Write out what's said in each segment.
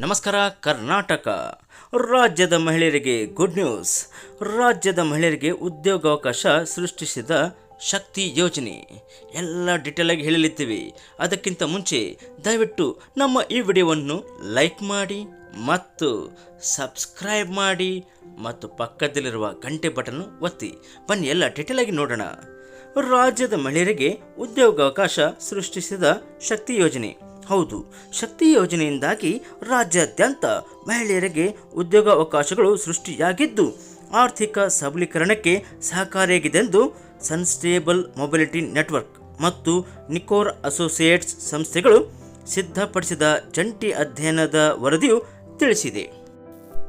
ನಮಸ್ಕಾರ, ಕರ್ನಾಟಕ. ರಾಜ್ಯದ ಮಹಿಳೆಯರಿಗೆ ಗುಡ್ ನ್ಯೂಸ್ ರಾಜ್ಯದ ಮಹಿಳೆಯರಿಗೆ ಉದ್ಯೋಗಾವಕಾಶ ಸೃಷ್ಟಿಸಿದ ಶಕ್ತಿ ಯೋಜನೆ. ಎಲ್ಲ ಡೀಟೇಲಾಗಿ ಹೇಳಲಿದ್ದೀವಿ ಅದಕ್ಕಿಂತ ಮುಂಚೆ ದಯವಿಟ್ಟು ನಮ್ಮ ಈ ವಿಡಿಯೋವನ್ನು ಲೈಕ್ ಮಾಡಿ ಮತ್ತು ಸಬ್ಸ್ಕ್ರೈಬ್ ಮಾಡಿ ಮತ್ತು ಪಕ್ಕದಲ್ಲಿರುವ ಗಂಟೆ ಬಟನ್ ಒತ್ತಿ. ಬನ್ನಿ, ಎಲ್ಲ ಡೀಟೇಲಾಗಿ ನೋಡೋಣ. ರಾಜ್ಯದ ಮಹಿಳೆಯರಿಗೆ ಉದ್ಯೋಗಾವಕಾಶ ಸೃಷ್ಟಿಸಿದ ಶಕ್ತಿ ಯೋಜನೆ. ಹೌದು, ಶಕ್ತಿ ಯೋಜನೆಯಿಂದಾಗಿ ರಾಜ್ಯಾದ್ಯಂತ ಮಹಿಳೆಯರಿಗೆ ಉದ್ಯೋಗಾವಕಾಶಗಳು ಸೃಷ್ಟಿಯಾಗಿದ್ದು, ಆರ್ಥಿಕ ಸಬಲೀಕರಣಕ್ಕೆ ಸಹಕಾರಿಯಾಗಿದೆ ಎಂದು ಸನ್ಸ್ಟೇಬಲ್ ಮೊಬಿಲಿಟಿ ನೆಟ್ವರ್ಕ್ ಮತ್ತು ನಿಕೋರ್ ಅಸೋಸಿಯೇಟ್ಸ್ ಸಂಸ್ಥೆಗಳು ಸಿದ್ಧಪಡಿಸಿದ ಜಂಟಿ ಅಧ್ಯಯನದ ವರದಿಯು ತಿಳಿಸಿದೆ.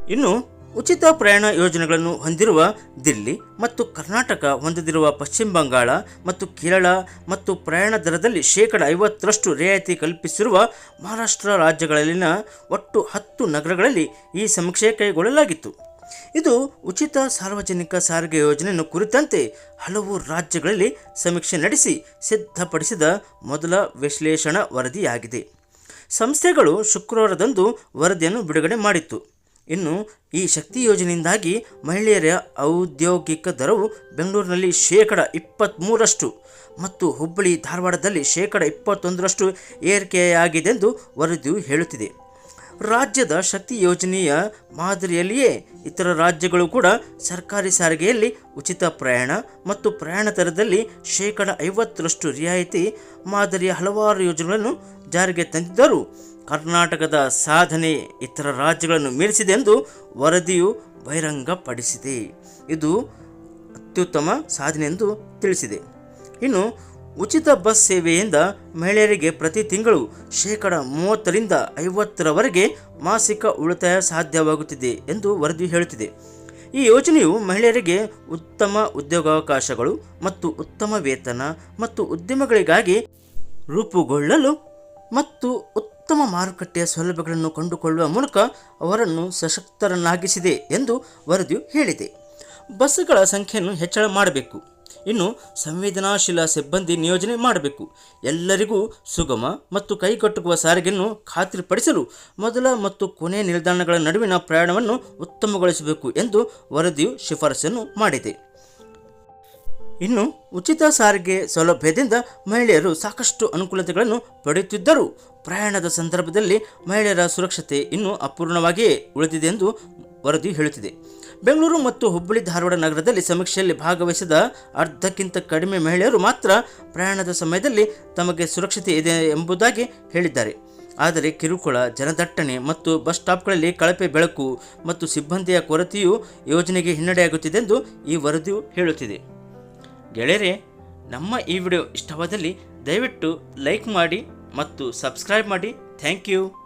ಇನ್ನು ಉಚಿತ ಪ್ರಯಾಣ ಯೋಜನೆಗಳನ್ನು ಹೊಂದಿರುವ ದಿಲ್ಲಿ ಮತ್ತು ಕರ್ನಾಟಕ ಹೊಂದದಿರುವ ಪಶ್ಚಿಮ ಬಂಗಾಳ ಮತ್ತು ಕೇರಳ ಮತ್ತು ಪ್ರಯಾಣ ದರದಲ್ಲಿ ಶೇಕಡ ಐವತ್ತರಷ್ಟು ರಿಯಾಯಿತಿ ಕಲ್ಪಿಸಿರುವ ಮಹಾರಾಷ್ಟ್ರ ರಾಜ್ಯಗಳಲ್ಲಿನ ಒಟ್ಟು ಹತ್ತು ನಗರಗಳಲ್ಲಿ ಈ ಸಮೀಕ್ಷೆ ಕೈಗೊಳ್ಳಲಾಗಿತ್ತು. ಇದು ಉಚಿತ ಸಾರ್ವಜನಿಕ ಸಾರಿಗೆ ಯೋಜನೆಯನ್ನು ಕುರಿತಂತೆ ಹಲವು ರಾಜ್ಯಗಳಲ್ಲಿ ಸಮೀಕ್ಷೆ ನಡೆಸಿ ಸಿದ್ಧಪಡಿಸಿದ ಮೊದಲ ವಿಶ್ಲೇಷಣಾ ವರದಿಯಾಗಿದೆ. ಸಂಸ್ಥೆಗಳು ಶುಕ್ರವಾರದಂದು ವರದಿಯನ್ನು ಬಿಡುಗಡೆ ಮಾಡಿತ್ತು. ಇನ್ನು ಈ ಶಕ್ತಿ ಯೋಜನೆಯಿಂದಾಗಿ ಮಹಿಳೆಯರ ಔದ್ಯೋಗಿಕ ದರವು ಬೆಂಗಳೂರಿನಲ್ಲಿ ಶೇಕಡ ಇಪ್ಪತ್ತ್ಮೂರಷ್ಟು ಮತ್ತು ಹುಬ್ಬಳ್ಳಿ ಧಾರವಾಡದಲ್ಲಿ ಶೇಕಡ ಇಪ್ಪತ್ತೊಂದರಷ್ಟು ಏರಿಕೆಯಾಗಿದೆ ಎಂದು ವರದಿಯು ಹೇಳುತ್ತಿದೆ. ರಾಜ್ಯದ ಶಕ್ತಿ ಯೋಜನೆಯ ಮಾದರಿಯಲ್ಲಿಯೇ ಇತರ ರಾಜ್ಯಗಳು ಕೂಡ ಸರ್ಕಾರಿ ಸಾರಿಗೆಯಲ್ಲಿ ಉಚಿತ ಪ್ರಯಾಣ ಮತ್ತು ಪ್ರಯಾಣ ದರದಲ್ಲಿ ಶೇಕಡ ಐವತ್ತರಷ್ಟು ರಿಯಾಯಿತಿ ಮಾದರಿಯ ಹಲವಾರು ಯೋಜನೆಗಳನ್ನು ಜಾರಿಗೆ ತಂದಿದ್ದರೂ. ಕರ್ನಾಟಕದ ಸಾಧನೆ ಇತರ ರಾಜ್ಯಗಳನ್ನು ಮೀರಿಸಿದೆ ಎಂದು ವರದಿಯು ಬಹಿರಂಗಪಡಿಸಿದೆ. ಇದು ಅತ್ಯುತ್ತಮ ಸಾಧನೆ ಎಂದು ತಿಳಿಸಿದೆ. ಇನ್ನು ಉಚಿತ ಬಸ್ ಸೇವೆಯಿಂದ ಮಹಿಳೆಯರಿಗೆ ಪ್ರತಿ ತಿಂಗಳು ಶೇಕಡ ಮೂವತ್ತರಿಂದ ಐವತ್ತರವರೆಗೆ ಮಾಸಿಕ ಉಳಿತಾಯ ಸಾಧ್ಯವಾಗುತ್ತಿದೆ ಎಂದು ವರದಿ ಹೇಳುತ್ತಿದೆ. ಈ ಯೋಜನೆಯು ಮಹಿಳೆಯರಿಗೆ ಉತ್ತಮ ಉದ್ಯೋಗಾವಕಾಶಗಳು ಮತ್ತು ಉತ್ತಮ ವೇತನ ಮತ್ತು ಉದ್ಯಮಗಳಿಗಾಗಿ ರೂಪುಗೊಳ್ಳಲು ಮತ್ತು ಉತ್ತಮ ಮಾರುಕಟ್ಟೆಯ ಸೌಲಭ್ಯಗಳನ್ನು ಕಂಡುಕೊಳ್ಳುವ ಮೂಲಕ ಅವರನ್ನು ಸಶಕ್ತರನ್ನಾಗಿಸಿದೆ ಎಂದು ವರದಿಯು ಹೇಳಿದೆ. ಬಸ್ಸುಗಳ ಸಂಖ್ಯೆಯನ್ನು ಹೆಚ್ಚಳ ಮಾಡಬೇಕು. ಇನ್ನು ಸಂವೇದನಾಶೀಲ ಸಿಬ್ಬಂದಿ ನಿಯೋಜನೆ ಮಾಡಬೇಕು. ಎಲ್ಲರಿಗೂ ಸುಗಮ ಮತ್ತು ಕೈಗೆಟುಕುವ ಸಾರಿಗೆಯನ್ನು ಖಾತ್ರಿಪಡಿಸಲು ಮೊದಲ ಮತ್ತು ಕೊನೆಯ ನಿಲ್ದಾಣಗಳ ನಡುವಿನ ಪ್ರಯಾಣವನ್ನು ಉತ್ತಮಗೊಳಿಸಬೇಕು ಎಂದು ವರದಿಯು ಶಿಫಾರಸನ್ನು ಮಾಡಿದೆ. ಇನ್ನು ಉಚಿತ ಸಾರಿಗೆ ಸೌಲಭ್ಯದಿಂದ ಮಹಿಳೆಯರು ಸಾಕಷ್ಟು ಅನುಕೂಲತೆಗಳನ್ನು ಪಡೆಯುತ್ತಿದ್ದರು ಪ್ರಯಾಣದ ಸಂದರ್ಭದಲ್ಲಿ ಮಹಿಳೆಯರ ಸುರಕ್ಷತೆ ಇನ್ನೂ ಅಪೂರ್ಣವಾಗಿಯೇ ಉಳಿದಿದೆ ಎಂದು ವರದಿ ಹೇಳುತ್ತಿದೆ. ಬೆಂಗಳೂರು ಮತ್ತು ಹುಬ್ಬಳ್ಳಿ ಧಾರವಾಡ ನಗರದಲ್ಲಿ ಸಮೀಕ್ಷೆಯಲ್ಲಿ ಭಾಗವಹಿಸಿದ ಅರ್ಧಕ್ಕಿಂತ ಕಡಿಮೆ ಮಹಿಳೆಯರು ಮಾತ್ರ ಪ್ರಯಾಣದ ಸಮಯದಲ್ಲಿ ತಮಗೆ ಸುರಕ್ಷತೆ ಇದೆ ಎಂಬುದಾಗಿ ಹೇಳಿದ್ದಾರೆ. ಆದರೆ ಕಿರುಕುಳ, ಜನದಟ್ಟಣೆ ಮತ್ತು ಬಸ್ ಸ್ಟಾಪ್ಗಳಲ್ಲಿ ಕಳಪೆ ಬೆಳಕು ಮತ್ತು ಸಿಬ್ಬಂದಿಯ ಕೊರತೆಯು ಯೋಜನೆಗೆ ಹಿನ್ನಡೆಯಾಗುತ್ತಿದೆ ಎಂದು ಈ ವರದಿಯು ಹೇಳುತ್ತಿದೆ. ಗೆಳೆಯರೆ, ನಮ್ಮ ಈ ವಿಡಿಯೋ ಇಷ್ಟವಾದಲ್ಲಿ ದಯವಿಟ್ಟು ಲೈಕ್ ಮಾಡಿ ಮತ್ತು ಸಬ್ಸ್ಕ್ರೈಬ್ ಮಾಡಿ. Thank you.